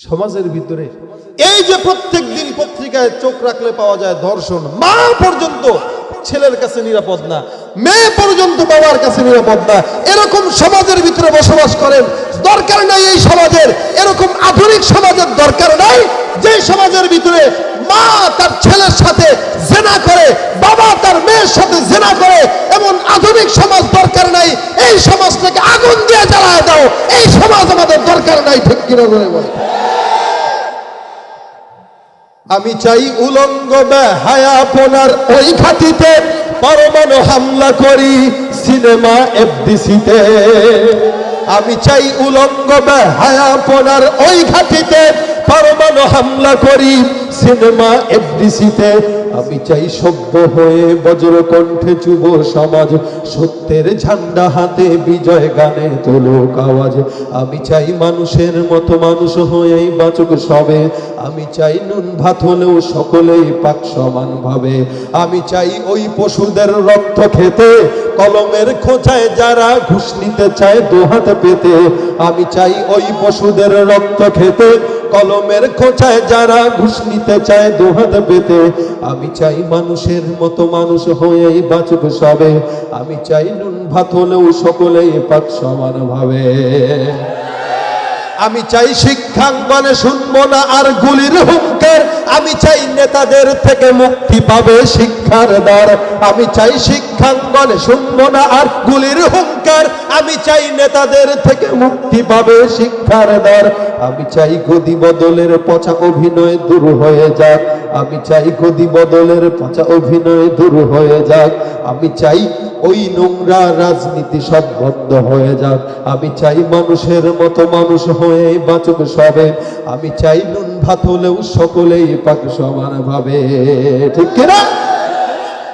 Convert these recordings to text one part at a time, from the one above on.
সমাজের ভিতরে এই যে প্রত্যেক দিন পত্রিকায় চোখ রাখলে পাওয়া যায় ধর্ষণ মা পর্যন্ত ছেলের কাছে নিরাপদ না, মেয়ে পর্যন্ত বাবার কাছে নিরাপদ না। এরকম সমাজের ভিতরে বসবাস করেন, দরকার নাই এই সমাজের। এরকম আধুনিক সমাজের দরকার নাই যে সমাজের ভিতরে মা তার ছেলের সাথে জেনা করে, বাবা তার মেয়ের সাথে জেনা করে, এমন আধুনিক সমাজ দরকার নাই। এই সমাজটাকে আগুন দিয়ে জ্বালায় দাও, এই সমাজ আমাদের দরকার নাই, ঠিক কিনা বলে। আমি চাই উলঙ্গ হায়াপনার ওই খাতিতে পরমাণু হামলা করি সিনেমা, এফডিসিতে। আমি চাই উলঙ্গ হায়াপনার ওই খাতিতে পরমাণু হামলা করি সিনেমা, এফডিসিতে। আমি চাই সভ্য হয়ে বজ্র কণ্ঠে যুব সমাজ। সত্যের ঝান্ডা হাতে বিজয় গানে তোলক আওয়াজ। আমি চাই মানুষের মতো মানুষ হয়েই বাঁচুক সবে। আমি চাই নুন ভাত হলেও সকলেই পাক সমান ভাবে। আমি চাই ওই পশুদের রক্ত খেতে, কলমের খোঁচায় যারা ঘুষ নিতে চায় দু দুহাত পেতে। আমি চাই ওই পশুদের রক্ত খেতে কলমের খোঁচায় যারা ঘুষ নিতে চায় দুহাত পেতে, আমি চাই মানুষের মতো মানুষ হয়েই বাঁচুক সবে। আমি চাই নুন ভাত হলেও সকলেই পাক সমান ভাবে। আমি চাই শিক্ষাঙ্গনে শুনব না আর গুলির হুঙ্কার। আমি চাই নেতাদের থেকে মুক্তি পাবে শিক্ষার দ্বার। আমি চাই শিক্ষাঙ্গনে শুনব না আর গুলির হুঙ্কার। আমি চাই নেতাদের থেকে মুক্তি পাবে শিক্ষার দ্বার। আমি চাই গদি বদলের পচা অভিনয় দূর হয়ে যাক। আমি চাই গদি বদলের পচা অভিনয় দূর হয়ে যাক। আমি চাই ওই নোংরা রাজনীতি সব বন্ধ হয়ে যাক। আমি চাই মানুষের মতো মানুষ হয়ে বাঁচুক সবে। আমি চাই নুন ভাত হলেও সকলেই পাক সমান ভাবে। ঠিক কিনা?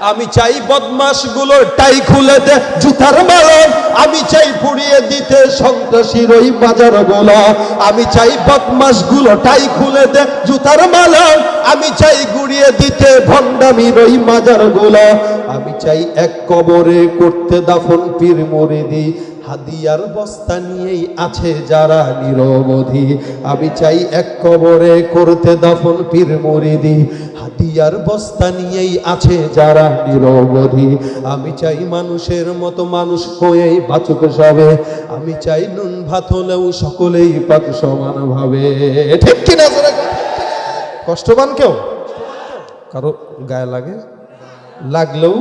আমি চাই বদমাসগুলোর টাই খুলে দে জুতার মালন আমি চাই পুড়িয়ে দিতে সন্ত্রাসীর ওই বাজার গোলা আমি চাই বদমাসগুলো টাই খুলে দে জুতার মালন আমি চাই গুড়িয়ে দিতে ভণ্ডামির ওই মাজার গোলা আমি চাই এক কবরে করতে দাফন পীর মরিদি। হাদিয়ার বস্তা নিয়েই আছে যারা নিরবধি। আমি চাই এক কবরে করতে দাফন পীর মরিদি। হাদিয়ার বস্তা নিয়েই আছে যারা নিরবধি। আমি চাই মানুষের মতো মানুষ হয়েই বাচক সবে। আমি চাই নুন ভাত হলেও সকলেই পাক সমান ভাবে। ঠিক কিনা? কষ্টবান কেউ? কারও গায়ে লাগে? লাগলেও?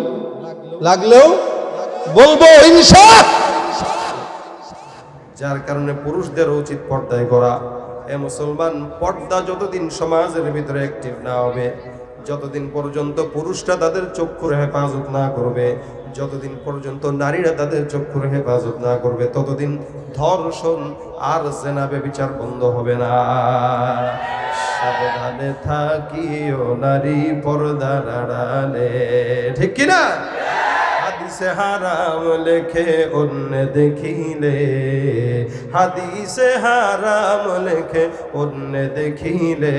লাগলেও? বলব ইনশা যার কারণে পুরুষদের উচিত পর্দায় করা এ মুসলমান পর্দা যতদিন সমাজের ভিতরে অ্যাক্টিভ না হবে, যতদিন পর্যন্ত পুরুষরা তাদের চক্ষুর হেফাজত না করবে, যতদিন পর্যন্ত নারীরা তাদের চক্ষুর হেফাজত না করবে, ততদিন ধর্ষণ আর জেনাবে বিচার বন্ধ হবে না। সাবধানে থাকিও নারী আড়ালে। ঠিক কিনা? হাদিসে হারাম লেখে অন্য দেখিলে। হাদিসে হারাম লেখে অন্য দেখিলে।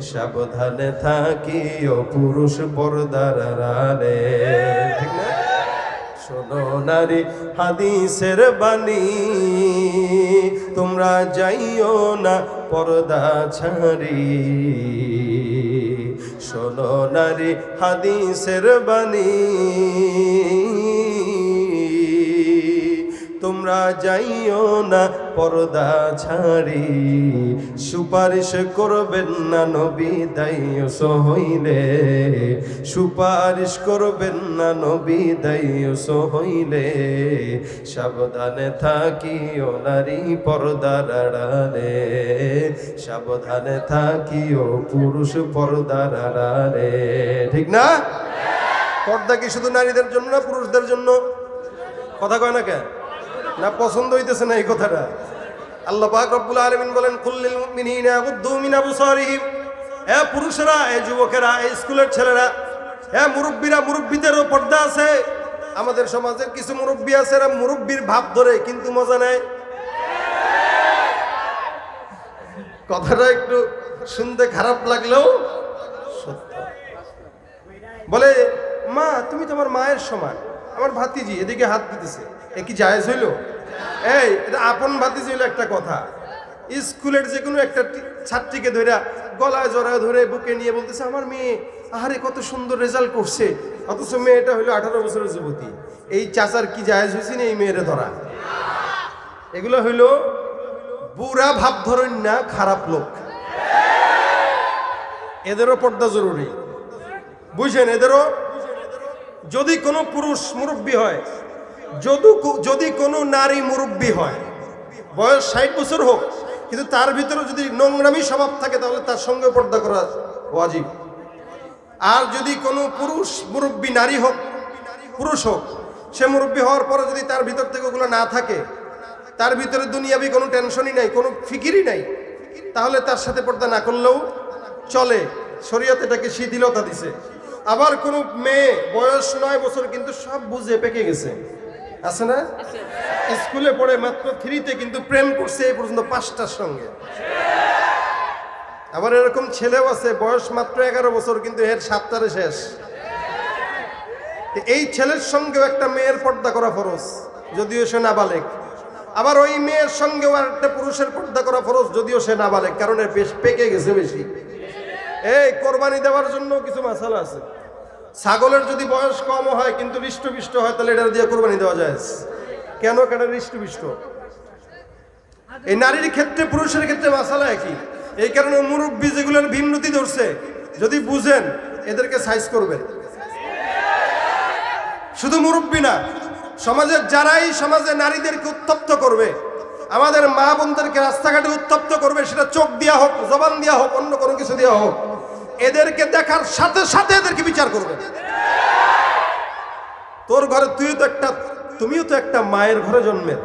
সাবধানে থাকি ও পুরুষ পর্দার না? শোনো নারী, হাদিসের বাণী। তোমরা যাইও না পর্দা ছাড়ি। শোনো নারী হাদিসের বাণী। তোমরা যাইও না পর্দা ছাড়ি। সুপারিশ করবেন না নবী দায়স হইলে। সুপারিশ করবেন না নবী দায়স হইলে। সাবধানে থাকিও নারী পর্দার আড়ালে। সাবধানে থাকিও পুরুষ পর্দার আড়ালে। ঠিক না? পর্দা কি শুধু নারীদের জন্য না পুরুষদের জন্য? কথা কয় না কেন না, পছন্দ হইতেছে না এই কথাটা। আল্লাহ পাক রব্বুল আলামিন বলেন কুল্লিল মিন এ পুরুষরা এ যুবকেরা এ স্কুলের ছেলেরা এ মুরব্বীরা, মুরব্বীদেরও পর্দা আছে। আমাদের সমাজের কিছু মুরব্বী আছে, এরা মুরব্বীর ভাব ধরে, কিন্তু মজা নেয়। কথাটা একটু শুনতে খারাপ লাগলেও সত্য। বলে, মা, তুমি তোমার মায়ের সমান। আমার ভাতিজি এদিকে হাত দিতেছে। কি জায়েজ হইল? এই, এটা আপন ভাতিজি হইল একটা কথা। স্কুলের যে কোনো একটা ছাত্রীকে ধরে গলায় জড়ায় ধরে বুকে নিয়ে বলতেছে, আমার মেয়ে, আহারে কত সুন্দর রেজাল্ট করছে। অথচ মেয়েটা হলো আঠারো বছরের যুবতী। এই চাচার কি জায়েজ হয়েছে না এই মেয়েরে ধরা? এগুলো হইল বুড়া ভাব ধরেন না খারাপ লোক। এদেরও পর্দা জরুরি। বুঝছেন এদেরও যদি কোনো পুরুষ মুরব্বী হয় যদি কোনো নারী মুরব্বী হয়, বয়স ষাট বছর হোক, কিন্তু তার ভিতরে যদি নোংরামি স্বভাব থাকে, তাহলে তার সঙ্গে পর্দা করা ওয়াজিব। আর যদি কোনো পুরুষ মুরব্বী নারী হোক, পুরুষ হোক, সে মুরব্বী হওয়ার পরে যদি তার ভিতর থেকে ওগুলো না থাকে, তার ভিতরে দুনিয়াবি কোনো টেনশনই নাই, কোনো ফিকিরই নাই, তাহলে তার সাথে পর্দা না করলেও চলে। শরীয়ত এটাকে শিথিলতা দিছে। আবার কোনো মেয়ে বয়স নয় বছর কিন্তু সব বুঝে পেকে গেছে। আছে না? স্কুলে পড়ে মাত্র থ্রিতে কিন্তু প্রেম করছে এই পর্যন্ত পাঁচটার সঙ্গে। আবার এরকম ছেলেও আছে বয়স মাত্র এগারো বছর কিন্তু এর সাতটারে শেষ। এই ছেলের সঙ্গেও একটা মেয়ের পর্দা করা ফরজ যদিও সে নাবালেক। আবার ওই মেয়ের সঙ্গেও আর একটা পুরুষের পর্দা করা ফরজ যদিও সে নাবালেক কারণ এর বেশ পেকে গেছে বেশি। এই কোরবানি দেওয়ার জন্য কিছু মাসালা আছে। ছাগলের যদি বয়স কম হয়, কিন্তু হৃষ্টপিষ্ট হয়, তাহলে এটা দিয়ে কোরবানি দেওয়া যায় কেন? কেন হৃষ্টপিষ্ট এই নারীর ক্ষেত্রে, পুরুষের ক্ষেত্রে মাসালা একই। এই কারণে মুরব্বী যেগুলোর ভিন্নতি ধরছে, যদি বুঝেন, এদেরকে সাইজ করবেন শুধু মুরব্বী না সমাজের যারাই সমাজে নারীদেরকে উত্তপ্ত করবে, আমাদের মা বোনদেরকে রাস্তাঘাটে উত্তপ্ত করবে, সেটা চোখ দিয়া হোক, জবান দিয়া হোক, অন্য কোনো কিছু দেওয়া হোক এদেরকে দেখার সাথে সাথে এদেরকে বিচার করবে। তোর ঘরে তুইও তো একটা, তুমিও তো একটা মায়ের ঘরে জন্মের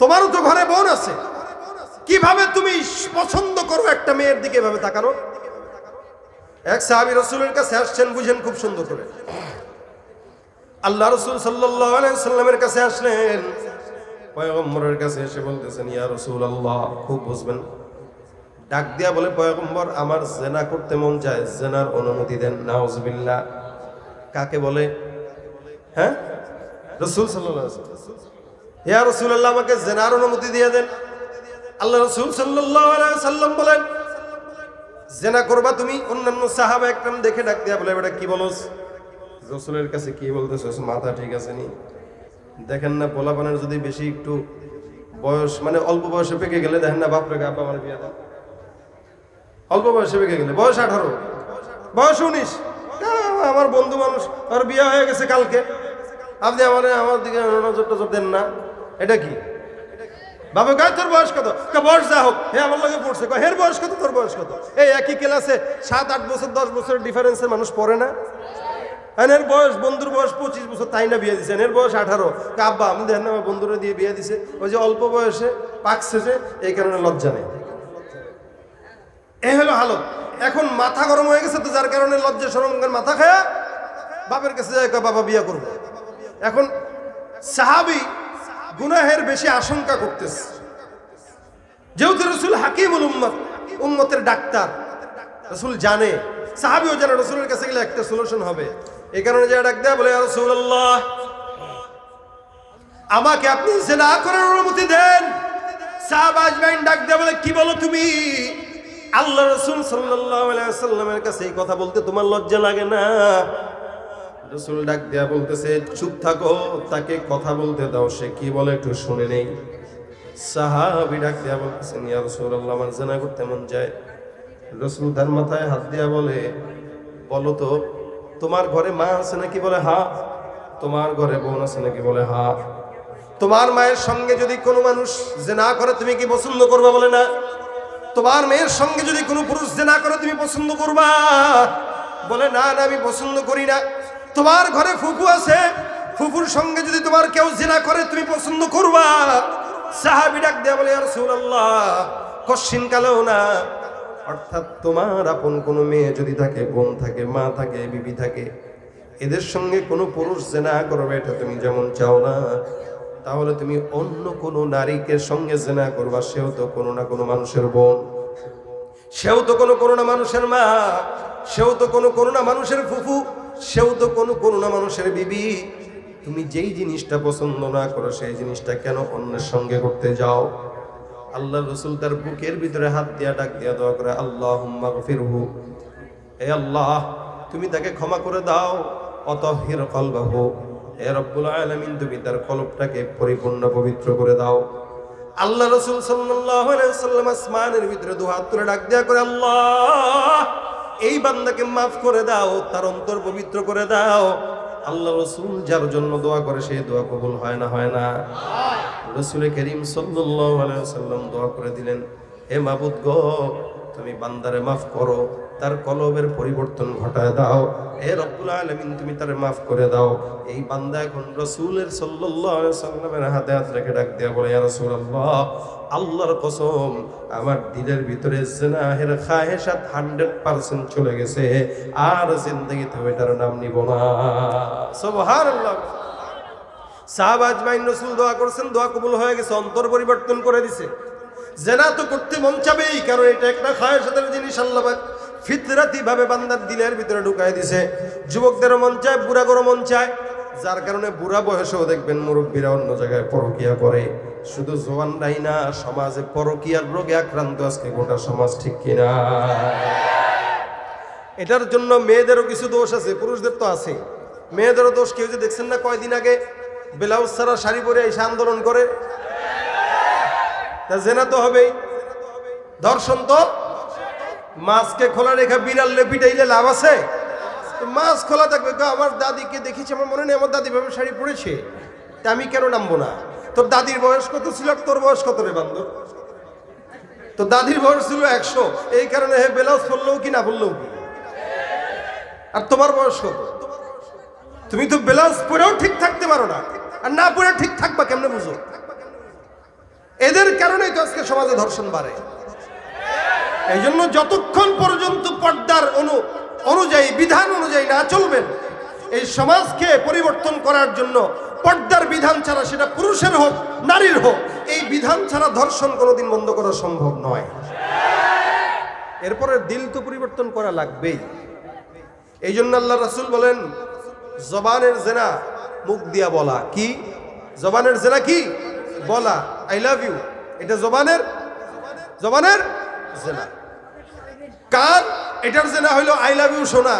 তোমারও তো ঘরে বোন আছে। কীভাবে তুমি পছন্দ করো একটা মেয়ের দিকে এভাবে তাকানো? এক সাহাবি রসুলের কাছে আসছেন, বুঝেন খুব সুন্দর করে। আল্লাহ রসুল সাল্লামের কাছে আসলেন। কাছে এসে বলতেছেন, ইয়া রসুল আল্লাহ খুব বুঝবেন। ডাক দিয়া বলে, পয়গম্বর, আমার জেনা করতে মন চায়, জেনার অনুমতি দেন। নাউজবিল্লাহ। কাকে বলে? হ্যাঁ? রসুল সাল্লাহ ইয়া রসুল আমাকে জেনার অনুমতি দিয়ে দেন। আল্লাহ রসুল সাল্লাহ সাল্লাম বলেন, জেনা করবা তুমি? অন্যান্য সাহাবা একদম দেখে ডাক দিয়া বলে, বেটা, কি বলস? রসুলের কাছে কি বলতেছ মাথা ঠিক আছে নি? দেখেন না, পোলাপানের যদি বেশি একটু বয়স মানে অল্প বয়সে পেকে গেলে দেখেন না, বাপরে আব্বা আমার বিয়ে দেন অল্প বয়সে পেকে গেলে। বয়স আঠারো। বয়স উনিশ। আমার বন্ধু মানুষ আর বিয়ে হয়ে গেছে কালকে। আপনি আমার আমার দিকে নজর টজর দেন না। এটা কি? বাবা গায়ে তোর বয়স কত? বয়স যা হোক। হ্যাঁ আমার লগে পড়ছে। হের বয়স কত? তোর বয়স কত? এই একই ক্লাসে সাত, আট বছর, দশ বছরের ডিফারেন্সের মানুষ পড়ে না? আর এর বয়স, বন্ধুর বয়স পঁচিশ বছর, তাই না বিয়ে দিছেন এর বয়স আঠারো। আব্বা আমি দেখেন না বন্ধুরা দিয়ে বিয়ে দিছে। ওই যে অল্প বয়সে পাকছে যে, এই কারণে লজ্জা নেই। এ হলো হালত। এখন মাথা গরম হয়ে গেছে তো যার কারণে লজ্জা সরম মাথা খায়া বাপের কাছে যায় বাবা, বিয়ে করব। এখন সাহাবি গুনাহের বেশি আশঙ্কা করতেছে। যেহেতু রসুল হাকিমুল উম্মত, উম্মতের ডাক্তার, রসুল জানে। সাহাবিও জানে, রসুলের কাছে গেলে একটা সলিউশন হবে। এই কারণে যা ডাক দেয়, বলে রসুল্লাহ আমাকে আপনি জেনা করার অনুমতি দেন। সাহাব আজমাইন ডাক দেয়, বলে, কি বলো তুমি? আল্লাহ রসুল সাল্লামের কাছে এই কথা বলতে তোমার লজ্জা লাগে না? রসুল ডাক দেয়া বলতেছে, চুপ থাকো, তাকে কথা বলতে দাও, সে কি বলে একটু শুনে নেই। ডাক দেয়া ইয়া রসুল্লাহ আমার করতে মন যায় রসুল তার মাথায় হাত বলে, বলো তো, তোমার ঘরে মা আছে বলে, হা। তোমার ঘরে বোন আছে বলে তোমার মায়ের সঙ্গে যদি কোনো মানুষ জেনা করে, তুমি কি পছন্দ করবা? বলে, না। তোমার মেয়ের সঙ্গে যদি কোনো পুরুষ যে না করে তুমি পছন্দ করবা? বলে, না না, আমি পছন্দ করি না। তোমার ঘরে ফুফু আছে, ফুফুর সঙ্গে যদি তোমার কেউ জেনা করে তুমি পছন্দ করবা? সাহাবি ডাক দেয়া বলে রাসূলুল্লাহ কশিন কালেও না। অর্থাৎ তোমার আপন কোনো মেয়ে যদি থাকে, বোন থাকে, মা থাকে, বিবি থাকে, এদের সঙ্গে কোনো পুরুষ জেনা করবে, এটা তুমি যেমন চাও না। তাহলে তুমি অন্য কোনো নারীকে সঙ্গে জেনা করবা, সেও তো কোনো না কোনো মানুষের বোন। সেও তো কোনো করোনা মানুষের মা, সেও তো কোনো করোনা মানুষের ফুফু, সেও তো কোনো করোনা মানুষের বিবি। তুমি যেই জিনিসটা পছন্দ না করো, সেই জিনিসটা কেন অন্যের সঙ্গে করতে যাও? আল্লাহ রসুল তার বুকের ভিতরে হাত দিয়া ডাক দিয়া দোয়া করে আল্লাহ ফিরহু এ আল্লাহ, তুমি তাকে ক্ষমা করে দাও। অত অতহির কলবাহু। এ রব্বুল আলামিন, তুমি তার কলবটাকে পরিপূর্ণ পবিত্র করে দাও। আল্লাহ রসুল সাল্লাম আসমানের ভিতরে দু তুলে ডাক দেয়া করে, আল্লাহ, এই বান্দাকে মাফ করে দাও, তার অন্তর পবিত্র করে দাও। আল্লাহ রসুল যার জন্য দোয়া করে, সেই দোয়া কবুল হয় না হয় না। রসুল করিম সাল্লাম দোয়া করে দিলেন, হে মাবুদ গো, তুমি বান্দারে মাফ করো তার কলবের পরিবর্তন ঘটায় দাও। হে রব্বুল আলামিন, তুমি তার মাফ করে দাও। এই বান্দা এখন রসুলের সাল্লামের হাতে হাত রেখে ডাক দেয়া বলে, ইয়া রাসূলুল্লাহ, আল্লাহর কসম, আমার দিলের ভিতরে জিনাহের খাহেশাত 100% চলে গেছে। আর জিন্দেগিতে ওইটার নাম নিব না। সুবহানাল্লাহ। সাহাব আজমাইন রসুল দোয়া করছেন, দোয়া কবুল হয়ে গেছে, অন্তর পরিবর্তন করে দিছে। জেনা তো করতে মন চাবেই, কারণ এটা একটা খায়ের জিনিস, আল্লাহ ফিতরাতি ভাবে বান্দার দিলের ভিতরে ঢুকাই দিছে। যুবকদেরও মন চায়, বুড়াগরও মন চায়। যার কারণে বুড়া বয়সেও দেখবেন মুরব্বীরা অন্য জায়গায় পরকিয়া করে। শুধু জোয়ানরাই না, সমাজে পরকিয়ার রোগে আক্রান্ত আজকে গোটা সমাজ, ঠিক কিনা? এটার জন্য মেয়েদেরও কিছু দোষ আছে, পুরুষদের তো আছে। মেয়েদেরও দোষ, কেউ যে দেখছেন না কয়দিন আগে, ব্লাউজ ছাড়া শাড়ি পরে এসে আন্দোলন করে। তা জেনা তো হবেই। ধর্ষণ তো মাছকে খোলা রেখা বিড়াল পিটাইলে লাভ আছে? মাছ খোলা থাকবে। আমার দাদিকে দেখেছি, আমার মনে নেই, আমার দাদি ভাবে শাড়ি পরেছে। তা আমি কেন নামবো না? তোর দাদির বয়স কত ছিল তোর বয়স কত রে বান্ধব? তো দাদির বয়স ছিল একশো। এই কারণে হে ব্লাউজ পরলেও কি, না বললেও কি? আর তোমার বয়স কত? তুমি তো ব্লাউজ পরেও ঠিক থাকতে পারো না। আর না পরে ঠিক থাকবা কেমনে বুঝো? এদের কারণেই তো আজকে সমাজে ধর্ষণ বাড়ে। এই জন্য যতক্ষণ পর্যন্ত পর্দার অনু, অনুযায়ী, বিধান অনুযায়ী না চলবেন, এই সমাজকে পরিবর্তন করার জন্য পর্দার বিধান ছাড়া সেটা পুরুষের হোক, নারীর হোক, এই বিধান ছাড়া ধর্ষণ কোনোদিন বন্ধ করা সম্ভব নয়। এরপরে দিল তো পরিবর্তন করা লাগবেই। এই জন্য আল্লাহ রাসুল বলেন, জবানের জেনা মুখ দিয়া বলা। কি? জবানের জেনা কি? বলা। I love you. এটা জবানের? জবানের? জেনা কান, এটার জেনা হইল আই লাভ ইউ শোনা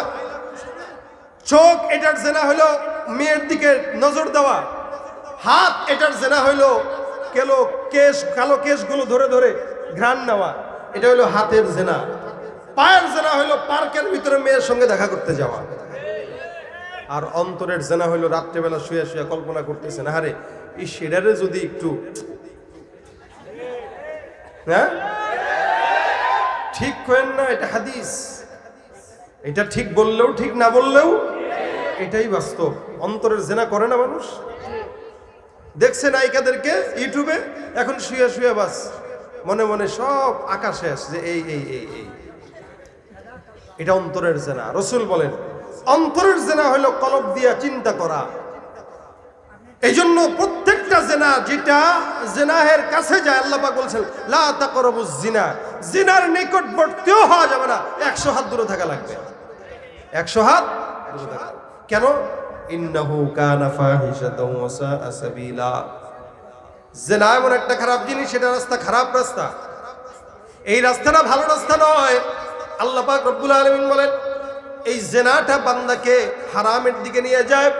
চোখ, এটার জেনা হইল মেয়ের দিকে নজর দেওয়া। হাত, এটার জেনা হইল কেলো কেশ, কালো কেশগুলো ধরে ধরে ঘ্রাণ নেওয়া। এটা হইল হাতের জেনা পায়ের জেনা হইল পার্কের ভিতরে মেয়ের সঙ্গে দেখা করতে যাওয়া। আর অন্তরের জেনা হইল রাত্রেবেলা শুয়ে শুয়ে কল্পনা করতেছেন আরে এই সেডারে যদি একটু হ্যাঁ? ঠিক করেন না, এটা হাদিস। এটা ঠিক বললেও ঠিক, না বললেও এটাই বাস্তব। অন্তরের জেনা করে না মানুষ। দেখছে নায়িকাদেরকে ইউটিউবে, এখন শুয়ে শুয়ে বাস, মনে মনে সব আকাশ শেষ যে এই এই এই এই। এটা অন্তরের জেনা। রসুল বলেন, অন্তরের জেনা হলো কলব দিয়া চিন্তা করা। এই জন্য প্রত্যেকটা জেনা যেটা জেনাহের কাছে যায়, আল্লাহ পাক বলছেন, লা তাকরাবু জিনা জিনার নিকটবর্তীও হওয়া যাবে না, একশো হাত দূরে থাকা লাগবে। একশো হাত। কেন? ইন্নাহু একটা খারাপ জিনিস রাস্তা খারাপ রাস্তা। এই রাস্তাটা ভালো রাস্তা নয়। বলেন, এই জেনাটা বান্দাকে হারামের দিকে নিয়ে যায়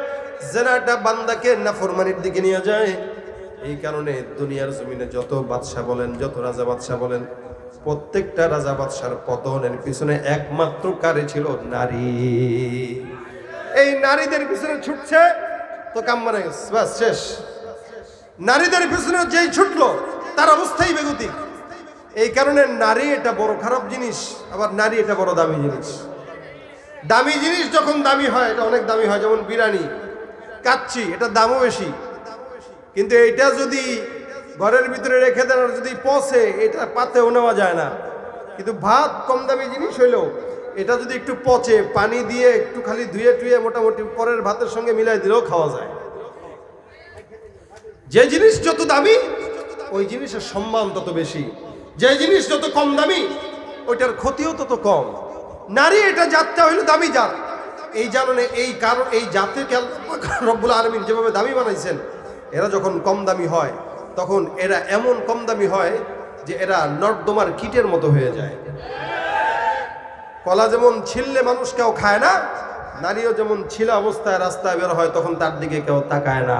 জেনাটা বান্দাকে নাফরমানির দিকে নিয়ে যায়। এই কারণে দুনিয়ার জমিনে যত বাদশা বলেন, যত রাজা বাদশা বলেন, প্রত্যেকটা রাজা বাদশার পতনের পিছনে একমাত্র কারে ছিল নারী। এই নারীদের পিছনে ছুটছে, তো কাম মানে বাস, শেষ। নারীদের পিছনে যেই ছুটলো, তার অবস্থাই বেগতিক। এই কারণে নারী এটা বড় খারাপ জিনিস, আবার নারী এটা বড় দামি জিনিস। দামি জিনিস যখন দামি হয়, এটা অনেক দামি হয়, যেমন বিরিয়ানি। কাচ্ছি এটা দামও বেশি। কিন্তু এটা যদি ঘরের ভিতরে রেখে দেন আর যদি পচে, এটা পাতেও নেওয়া যায় না। কিন্তু ভাত কম দামি জিনিস হইলেও এটা যদি একটু পচে, পানি দিয়ে একটু খালি ধুয়ে টুয়ে মোটামুটি পরের ভাতের সঙ্গে মিলাই দিলেও খাওয়া যায়। যে জিনিস যত দামি, ওই জিনিসের সম্মান তত বেশি। যে জিনিস যত কম দামি, ওইটার ক্ষতিও তত কম। নারী এটা জাতটা হইল দামি জাত। এই জানলে এই কারণ, এই জাতের রব্বুল আলমিন যেভাবে দামি বানাইছেন, এরা যখন কম দামি হয়, তখন এরা এমন কম দামি হয় যে এরা নর্দমার কিটের মতো হয়ে যায়। কলা যেমন ছিললে মানুষ কেউ খায় না, নারীও যেমন ছিল অবস্থায় রাস্তায় বের হয়, তখন তার দিকে কেউ তাকায় না।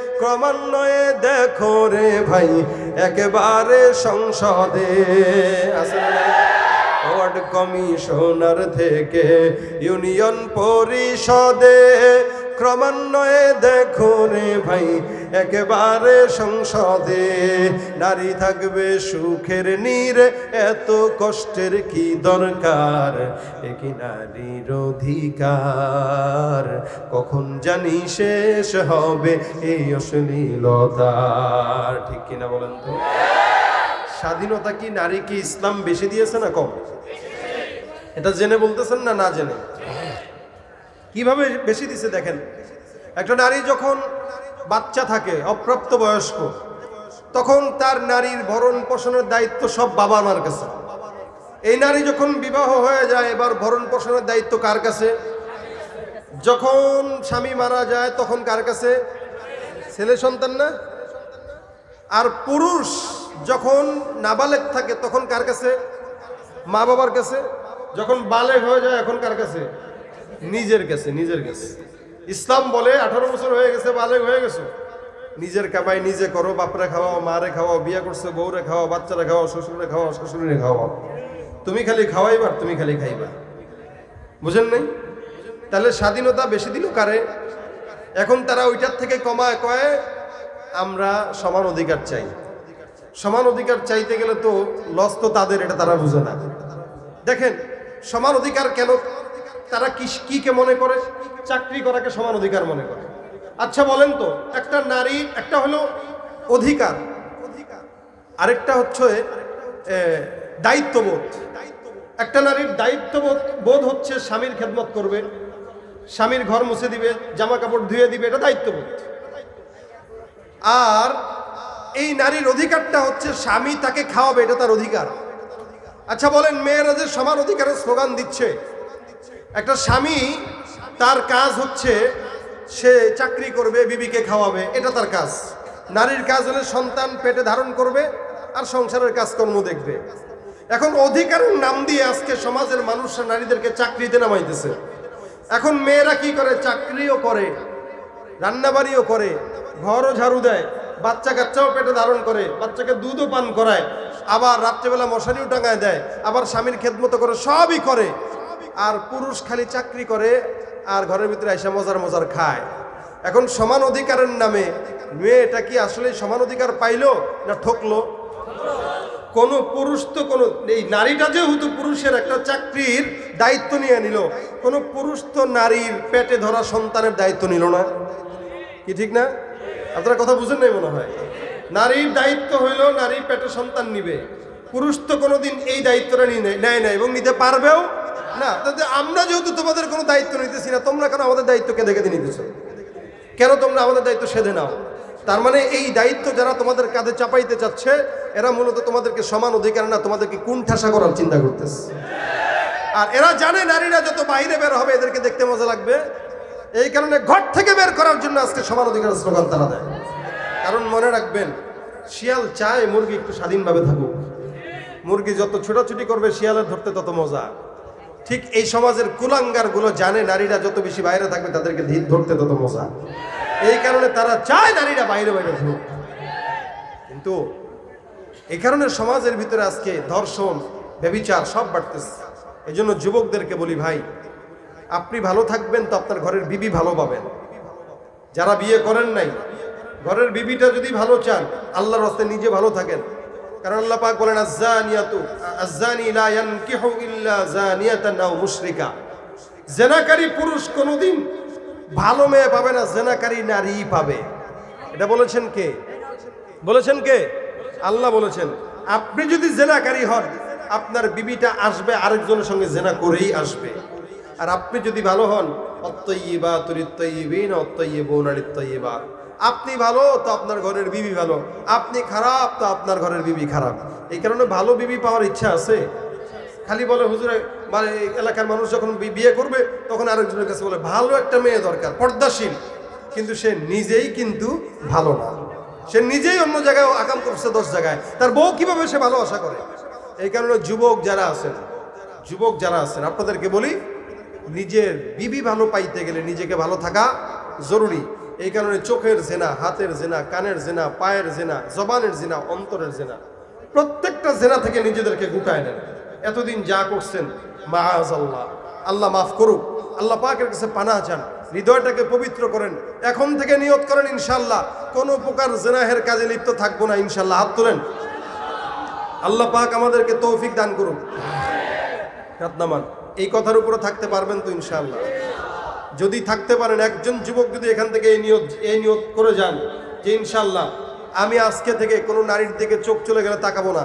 ক্রমান্বয়ে দেখো রে ভাই একেবারে সংসদে। ওয়ার্ড কমিশনার থেকে ইউনিয়ন পরিষদে ক্রমান্বয়ে দেখো রে ভাই, একেবারে সংসদে নারী থাকবে সুখের নীরে, এত কষ্টের কি দরকার? একই নারীর অধিকার? কখন জানি শেষ হবে এই অশ্লীলতার ঠিক কিনা বলেন তো? স্বাধীনতা কি নারীকে ইসলাম বেশি দিয়েছে না কম? এটা জেনে বলতেছেন না না জেনে? কীভাবে বেশি দিছে দেখেন? একটা নারী যখন বাচ্চা থাকে অপ্রাপ্ত বয়স্ক তখন তার নারীর ভরণ পোষণের দায়িত্ব সব বাবা মার কাছে। এই নারী যখন বিবাহ হয়ে যায়, এবার ভরণ পোষণের দায়িত্ব কার কাছে? যখন স্বামী মারা যায়, তখন কার কাছে? ছেলে সন্তান না? আর পুরুষ যখন নাবালেক থাকে, তখন কার কাছে? মা বাবার কাছে? যখন বালেক হয়ে যায়, এখন কার কাছে? নিজের কাছে নিজের কাছে। ইসলাম বলে, আঠারো বছর হয়ে গেছে বালেক হয়ে গেছে। নিজের কামাই নিজে করো, বাপরে খাওয়াও, মারে খাওয়াও, বিয়ে করছ, বউরে খাওয়াও, বাচ্চারা খাওয়াও, শ্বশুরে খাওয়াও শ্বশুরে খাওয়াও। তুমি খালি খাওয়াইবার তুমি খালি খাইবা। বুঝেন নাই? তাহলে স্বাধীনতা বেশি দিল কারে? এখন তারা ওইটার থেকে কমায়, কয়ে, আমরা সমান অধিকার চাই। সমান অধিকার চাইতে গেলে তো লস তো তাদের, এটা তারা বুঝে না। দেখেন, সমান অধিকার কেন তারা কি কি কে মনে করে? চাকরি করাকে সমান অধিকার মনে করে। আচ্ছা বলেন তো, একটা নারী, একটা হলো অধিকার। অধিকার আরেকটা হচ্ছে দায়িত্ববোধ। একটা নারীর দায়িত্ববোধ, বোধ হচ্ছে স্বামীর খেদমত করবে, স্বামীর ঘর মুছে দিবে জামা কাপড় ধুয়ে দিবে, এটা দায়িত্ববোধ। আর এই নারীর অধিকারটা হচ্ছে স্বামী তাকে খাওয়াবে, এটা তার অধিকার। আচ্ছা বলেন, মেয়েরা যে সমান অধিকারের স্লোগান দিচ্ছে একটা স্বামী, তার কাজ হচ্ছে সে চাকরি করবে, বিবিকে খাওয়াবে, এটা তার কাজ। নারীর কাজ হলে সন্তান পেটে ধারণ করবে আর সংসারের কাজকর্ম দেখবে। এখন অধিকারের নাম দিয়ে আজকে সমাজের মানুষরা নারীদেরকে চাকরিতে নামাইতেছে। এখন মেয়েরা কি করে? চাকরিও করে, রান্নাবাড়িও করে, ঘরও ঝাড়ু দেয় বাচ্চা কাচ্চাও পেটে ধারণ করে, বাচ্চাকে দুধও পান করায়, আবার রাত্রেবেলা মশারিও টাঙায় দেয়, আবার স্বামীর খেদমতো করে, সবই করে। আর পুরুষ খালি চাকরি করে আর ঘরের ভিতরে এসে মজার মজার খায়। এখন সমান অধিকারের নামে মেয়েটা কি আসলে সমান অধিকার পাইলো না ঠকলো? কোনো পুরুষ তো কোনো এই নারীটা যেহেতু পুরুষের একটা চাকরির দায়িত্ব নিয়ে নিল, কোনো পুরুষ তো নারীর পেটে ধরা সন্তানের দায়িত্ব নিল না। কি ঠিক না? আপনারা কথা বুঝেন নাই মনে হয়? নারীর দায়িত্ব হইল নারী পেটে সন্তান নিবে। পুরুষ তো কোনোদিন এই দায়িত্বটা নিয়ে নেয়- নেয় না এবং নিতে পারবেও না আমরা যেহেতু তোমাদের কোনো দায়িত্ব নিতেছি না, তোমরা কেন আমাদের দায়িত্বকে দেখে দিয়ে নিতেছো? কেন তোমরা আমাদের দায়িত্ব সেধে নাও? তার মানে এই দায়িত্ব যারা তোমাদের কাঁধে চাপাইতে চাচ্ছে, এরা মূলত তোমাদেরকে সমান অধিকার না, তোমাদেরকে কোন ঠাসা করার চিন্তা করতেছে। আর এরা জানে নারীরা যত বাইরে বের হবে, এদেরকে দেখতে মজা লাগবে। এই কারণে ঘর থেকে বের করার জন্য আজকে সমান অধিকার স্লোগান তারা দেয়। কারণ মনে রাখবেন, শিয়াল চায় মুরগি একটু স্বাধীনভাবে থাকুক। মুরগি যত ছোটাছুটি করবে, শিয়ালের ধরতে তত মজা। ঠিক এই সমাজের কুলাঙ্গারগুলো জানে নারীরা যত বেশি বাইরে থাকবে তাদেরকে ধি- ধরতে তত মজা। এই কারণে তারা চায় নারীরা বাইরে বাইরে ঘুরুক কিন্তু এই কারণে সমাজের ভিতরে আজকে ধর্ষণ, ব্যবিচার সব বাড়তেছে। এই জন্য যুবকদেরকে বলি ভাই, আপনি ভালো থাকবেন তো আপনার ঘরের বিবি ভালো পাবেন। যারা বিয়ে করেন নাই, ঘরের বিবিটা যদি ভালো চান, আল্লাহর রাস্তায় নিজে ভালো থাকেন। কারণ আল্লাহ পাক বলেন, আজ্জানিয়াতু, আজ্জানি লা ইয়ানকিহু ইল্লা জানিয়াতান আও মুশরিকা। জেনাকারী পুরুষ কোনোদিন ভালো মেয়ে পাবে না, জেনাকারী নারী পাবে। এটা বলেছেন কে? বলেছেন কে? আল্লাহ বলেছেন, আপনি যদি জেনাকারী হন, আপনার বিবিটা আসবে আরেকজনের সঙ্গে জেনা করেই আসবে। আর আপনি যদি ভালো হন অত্যইবা তরিত্তইবিন অত্যইবৌনারিত্তইবা আপনি ভালো, তো আপনার ঘরের বিবি ভালো। আপনি খারাপ, তো আপনার ঘরের বিবি খারাপ। এই কারণে ভালো বিবি পাওয়ার ইচ্ছা আছে। খালি বলে হুজুরে মানে এলাকার মানুষ যখন বিয়ে করবে, তখন আরেকজনের কাছে বলে, ভালো একটা মেয়ে দরকার, পর্দাশীল। কিন্তু সে নিজেই কিন্তু ভালো না। সে নিজেই অন্য জায়গায় আকাম করছে দশ জায়গায়। তার বউ কীভাবে সে ভালো আশা করে? এই কারণে যুবক যারা আছেন, যুবক যারা আছেন, আপনাদেরকে বলি, নিজের বিবি ভালো পাইতে গেলে নিজেকে ভালো থাকা জরুরি। এই কারণে চোখের জেনা, হাতের জেনা, কানের জেনা, পায়ের জেনা, জবানের জেনা, অন্তরের জেনা, প্রত্যেকটা জেনা থেকে নিজেদেরকে গুটায় নেন। এতদিন যা করছেন মাআজ আল্লাহ আল্লাহ মাফ করুক, আল্লাহ পাকের কাছে পানা চান, হৃদয়টাকে পবিত্র করেন, এখন থেকে নিয়ত করেন ইনশাল্লাহ কোনো প্রকার জেনাহের কাজে লিপ্ত থাকব না ইনশাল্লাহ হাত তোলেন। আল্লাহ পাক আমাদেরকে তৌফিক দান করুন এই কথার উপরে থাকতে পারবেন তো ইনশাল্লাহ যদি থাকতে পারেন, একজন যুবক যদি এখান থেকে এই নিয়ত এই নিয়ত করে যান যে ইনশাল্লাহ আমি আজকে থেকে কোনো নারীর দিকে চোখ চলে গেলে তাকাবো না।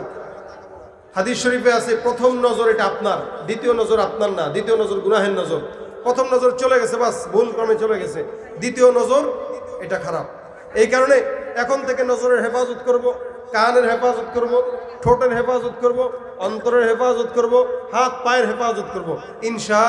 হাদিস শরীফে আছে, প্রথম নজর এটা আপনার, দ্বিতীয় নজর আপনার না, দ্বিতীয় নজর গুনাহের নজর। প্রথম নজর চলে গেছে, বাস, ভুল ক্রমে চলে গেছে। দ্বিতীয় নজর এটা খারাপ। এই কারণে এখন থেকে নজরের হেফাজত করব, কানের হেফাজত করব, ঠোঁটের হেফাজত করব, অন্তরের হেফাজত করব, হাত, পায়ের হেফাজত করব। ইনশা